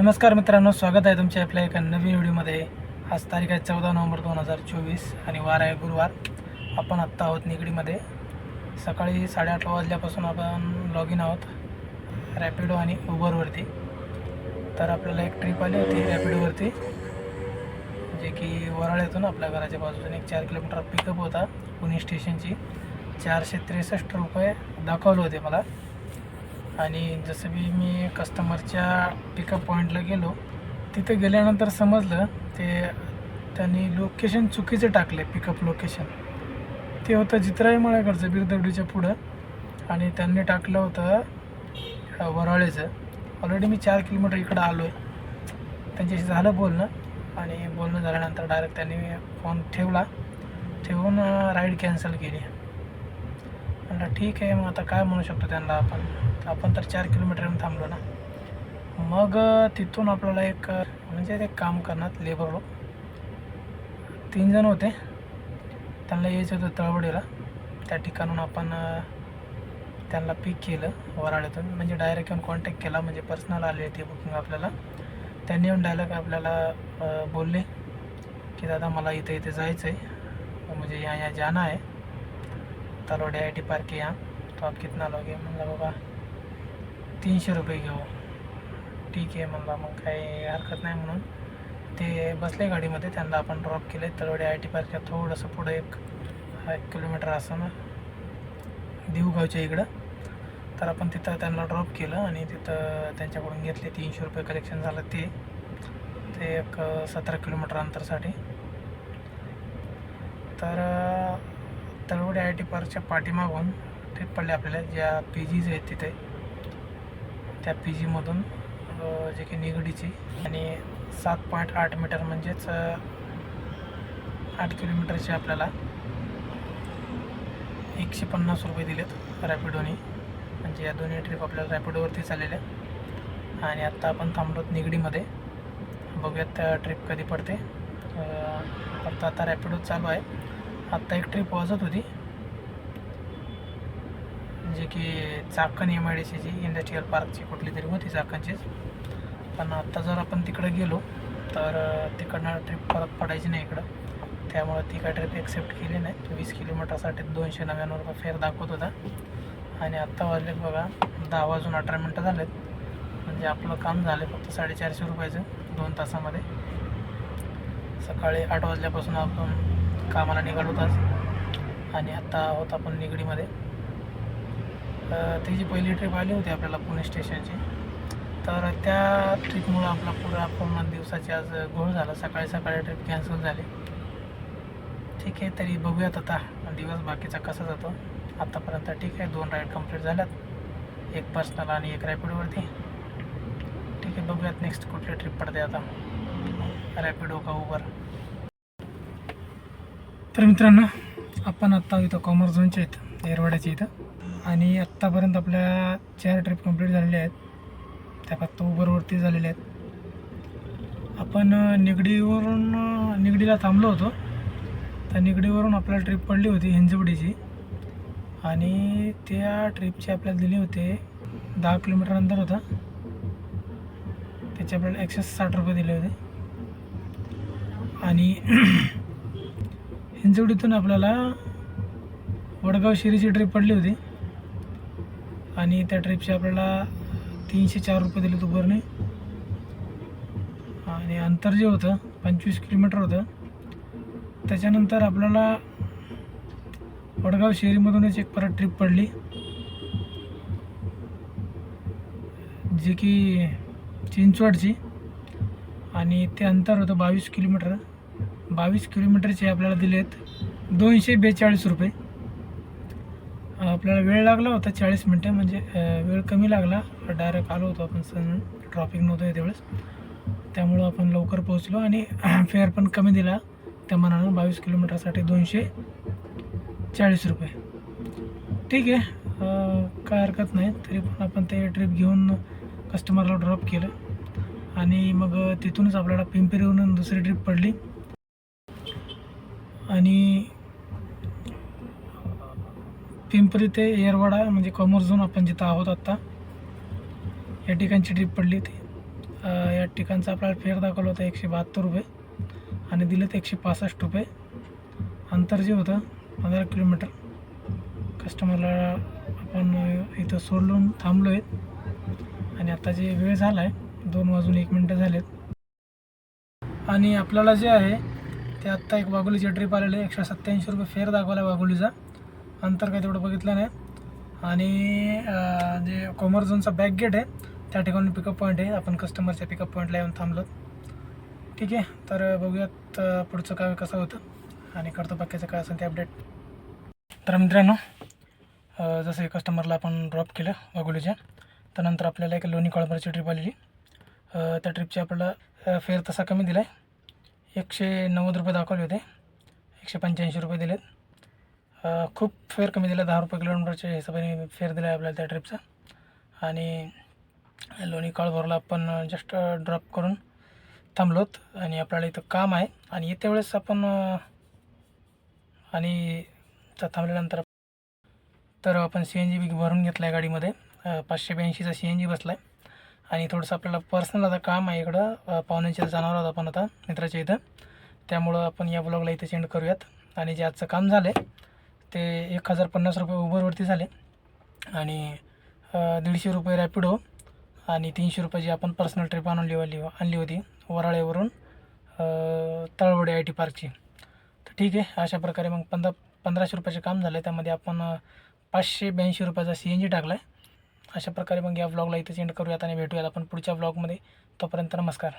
नमस्कार मित्रांनो स्वागत आहे तुमच्या आपल्या एका नवीन व्हिडिओमध्ये. आज तारीख आहे चौदा नोव्हेंबर दोन हजार चोवीस आणि वार आहे गुरुवार. आपण आत्ता आहोत निगडीमध्ये. सकाळी साडेआठ वाजल्यापासून आपण लॉग इन आहोत रॅपिडो आणि उबरवरती तर आपल्याला एक ट्रिप आली होती रॅपिडोवरती जे की वराळ्यातून आपल्या घराच्या बाजूने एक चार किलोमीटर पिकअप होता. पुणे स्टेशनची चारशे त्रेसष्ट रुपये दाखवले होते मला. आणि जसं मी मी कस्टमरच्या पिकअप पॉईंटला गेलो तिथे गेल्यानंतर समजलं ते त्यांनी लोकेशन चुकीचे टाकले पिकअप लोकेशन ते होतं जित्राई मळ्याकडचं बिरदवडीच्या पुढं. आणि त्यांनी टाकलं होतं वराळेचं. ऑलरेडी मी चार किलोमीटर इकडं आलो आहे त्यांच्याशी झालं बोलणं आणि बोलणं झाल्यानंतर डायरेक्ट त्यांनी फोन ठेवला. ठेवून राईड कॅन्सल केली. म्हणलं ठीक आहे मग आता काय म्हणू शकतो त्यांना आपण? आपण तर चार किलोमीटर थांबलो ना. मग तिथून आपल्याला एक म्हणजे ते काम करणार लेबर लोक. तीन जण होते. त्यांना यायचं होतं तळवडीला. त्या ठिकाणून आपण त्यांना पिक केलं वराळ्यातून म्हणजे डायरेक्ट येऊन कॉन्टॅक्ट केला म्हणजे पर्सनल आले ते बुकिंग आपल्याला. त्यांनी येऊन डायरेक्ट आपल्याला बोलले की दादा मला इथे इथे जायचं आहे म्हणजे या या जाणं आहे. है तलवडे आई टी पार्क के यहाँ तो आप कितना लोगे? म्हणलं बाबा तीनशे रुपये घेऊ. ठीक आहे म्हणला मग काही हरकत नाही म्हणून. ते बसले गाडीमध्ये त्यांना आपण ड्रॉप केले. तळवडे आय टी पार्कच्या थोडंसं पुढं एक एक किलोमीटर असं ना देऊगावच्या इकडं. तर आपण तिथं त्यांना ड्रॉप केलं आणि तिथं त्यांच्याकडून घेतले तीनशे रुपये कलेक्शन झालं ते. ते एक सतरा किलोमीटर अंतरसाठी. तर तळवडे आय टी पार्कच्या पाठीमागून ट्रिप पडले आपल्याला. ज्या पी जीज आहेत तिथे. त्या पी जीमधून जे की निगडीची. आणि सात पॉईंट आठ मीटर म्हणजेच आठ किलोमीटरचे आपल्याला एकशे पन्नास रुपये दिलेत रॅपिडोनी म्हणजे या दोन्ही ट्रिप आपल्याला रॅपिडोवरती चाललेल्या आणि आत्ता आपण थांबलोत निगडीमध्ये. बघूयात ट्रिप कधी पडते. फक्त आता रॅपिडो चालू आहे. आत्ता एक ट्रिप वाजत होती. जे की चाकण एम आय डी सीची इंडस्ट्रीयल पार्कची कुठली तरी होती चाकणचीच. पण आत्ता जर आपण तिकडे गेलो तर तिकडनं ट्रिप परत पडायची नाही इकडं. त्यामुळे ती काय ट्रिप एक्सेप्ट केली नाही. वीस किलोमीटरसाठी दोनशे नव्याण्णव रुपये फेअर दाखवत होता. आणि आत्ता वाजलेत बघा दहा वाजून अठरा मिनटं झालेत. म्हणजे आपलं काम झालं फक्त साडेचारशे रुपयाचं दोन तासामध्ये. सकाळी आठ वाजल्यापासून आपण कामाला निघालो होताच आणि आत्ता आहोत आपण निगडीमध्ये. त्याची ती जी पहिली ट्रिप आली होती आपल्याला पुणे स्टेशनची तर त्या ट्रिपमुळं आपला पुरा पूर्ण दिवसाची आज घोळ झाला. सकाळी सकाळी ट्रिप कॅन्सल झाली. ठीक आहे तरी बघूयात आता. दिवस बाकीचा कसा जातो. आत्तापर्यंत ठीक आहे दोन राईड कंप्लीट झाल्यात. एक पर्सनल आणि एक रॅपिडोवरती ठीक आहे बघूयात नेक्स्ट कुठली ट्रिप पडते आता. रॅपिडो हो का उबर तर मित्रांनो आपण आत्ता इथं कॉमर्स झोनच्या आहेत येरवाड्याच्या इथं. आणि आत्तापर्यंत आपल्या चार ट्रिप कंप्लीट झालेल्या आहेत. त्या फक्त उबरवरती झालेल्या आहेत. आपण निगडीवरून निगडीला थांबलो होतो. त्या निगडीवरून आपल्याला ट्रिप पडली होती हिंजवडीची. आणि त्या ट्रिपचे आपल्याला दिले होते दहा किलोमीटर अंतर होता. त्याचे आपल्याला एकशे साठ रुपये दिले होते. आणि हिंजवडीतून आपल्याला वडगाव शिरीची ट्रिप पडली होती. आणि त्या ट्रिपचे आपल्याला तीनशे चार रुपये दिले उबरने आणि अंतर जे होतं पंचवीस किलोमीटर होतं त्याच्यानंतर आपल्याला वडगाव शेरीमधूनच एक परत ट्रिप पडली. जी की चिंचवडची. आणि ते अंतर होतं बावीस किलोमीटर. बावीस किलोमीटरचे आपल्याला दिले आहेत दोनशे बेचाळीस रुपये. आपल्याला वेळ लागला होता चाळीस मिनटं म्हणजे वेळ कमी लागला. डायरेक्ट आलो होतो आपण सण ट्रॉफिक नव्हतं त्यावेळेस. त्यामुळं आपण लवकर पोहोचलो आणि फेअर पण कमी दिला. त्या मनानं बावीस किलोमीटरसाठी दोनशे चाळीस रुपये. ठीक आहे. काय हरकत नाही. तरी पण आपण ते ट्रिप घेऊन कस्टमरला ड्रॉप केलं. आणि मग तिथूनच आपल्याला पिंपरीवरून दुसरी ट्रिप पडली. आणि पिंपरी ते येरवाडा म्हणजे कॉमर्स आपण जिथं आहोत आत्ता या ठिकाणची ट्रीप पडली होती. या ठिकाणचा आपल्याला फेअर दाखवला होता एकशे बहात्तर रुपये आणि दिलेत एकशे पासष्ट रुपये. अंतर जे होतं पंधरा किलोमीटर. कस्टमरला आपण इथं सोडून थांबलो आहेत आणि आता जे वेळ झाला आहे दोन वाजून एक मिनटं झालेत. आणि आपल्याला जे आहे ते आत्ता एक वाघोलीची ट्रिप आलेली आहे. एकशे सत्त्याऐंशी रुपये फेअर दाखवला आहे वाघोलीचा. अंतर काही तेवढं बघितलं नाही. आणि जे कॉमर झोनचा बॅक गेट आहे त्या ठिकाणी पिकअप पॉईंट आहे. आपण कस्टमरच्या पिकअप पॉईंटला येऊन थांबलो. ठीक आहे तर बघूयात पुढचं काय कसं होतं. आणि करतो बाकीचं काय असेल ते अपडेट तर मित्रांनो जसं कस्टमरला आपण ड्रॉप केलं वाघोलीच्या त्यानंतर आपल्याला एक लोणी कळंबरची ट्रिप आलेली. त्या ट्रिपची आपल्याला फेअर तसा कमी दिला आहे एकशे नव्वद रुपये दाखवले होते. एकशे पंच्याऐंशी रुपये दिलेत. खूप फेअर कमी दिला दहा रुपये किलोमीटरच्या हिशोबाने फेअर दिला आहे आपल्याला त्या ट्रिपचा आणि लोणी काळभोरला आपण जस्ट ड्रॉप करून थांबलोत आणि आपल्याला इथं काम आहे. आणि येत्या वेळेस आपण आणि थांबल्यानंतर तर आपण सी एन जी बी भरून घेतला आहे गाडीमध्ये पाचशे ब्याऐंशीचा सी एन जी बसला आहे आणि थोडंसं आपल्याला पर्सनल आता काम आहे इकडं अ, पाहुण्यांच्या जाणार आहोत आपण आता मित्राच्या इथं. त्यामुळं आपण या ब्लॉगला इथं सेंड करूयात. आणि जे आजचं काम झालं आहे ते एक हजार पन्नास रुपये उबरवरती झाले. आणि दीडशे रुपये रॅपिडो हो आणि तीनशे रुपयाची आपण पर्सनल ट्रिप आणली वाली आणली होती वराळेवरून तळवडे आय टी पार्कची. तर ठीक आहे अशा प्रकारे मग पंधरा पंधराशे रुपयाचे काम झालं त्यामध्ये आपण पाचशे ब्याऐंशी रुपयाचा सी एन जी टाकला आहे अशा प्रकारे मग या व्लॉगला इथेच सेंड करूयात आणि भेटूयात आपण पुढच्या व्लॉगमध्ये तोपर्यंत नमस्कार.